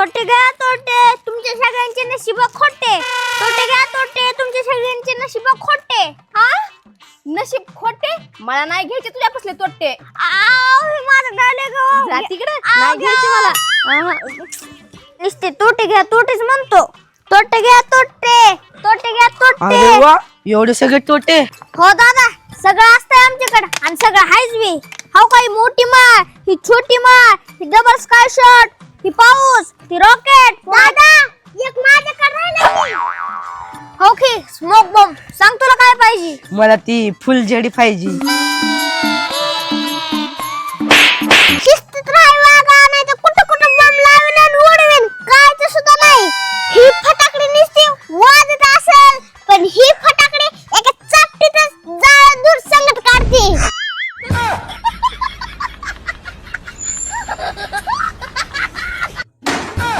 तोटे घ्या तोटे तुमच्या सगळ्यांचे नशीब खोटे. तोटे घ्या तोटे तुमच्या सगळ्यांचे नशीब खोटे. हा? नशीब खोटे? मला नाही घ्यायचे तुझ्यापासले तोटे. आव, हे माझं जा तिकडे. नाही घ्यायचे मला. आहा. नुसते तोटे घ्या तोटेच म्हणतो. तोटे घ्या तोटे. तोटे घ्या अरे तोटे वा एवढे सगळे तोटे. हो दादा सगळं असतंय आमच्याकडे आणि सगळं हायच बी. हो काही मोठी माळ ही छोटी माळ ही डबल स्काय शॉट ती पाऊस ती रॉकेट दादा एक माझ्याकडे हो की स्मोक बॉम्ब सांग तुला काय पाहिजे? मला ती फुल जेडी पाहिजे.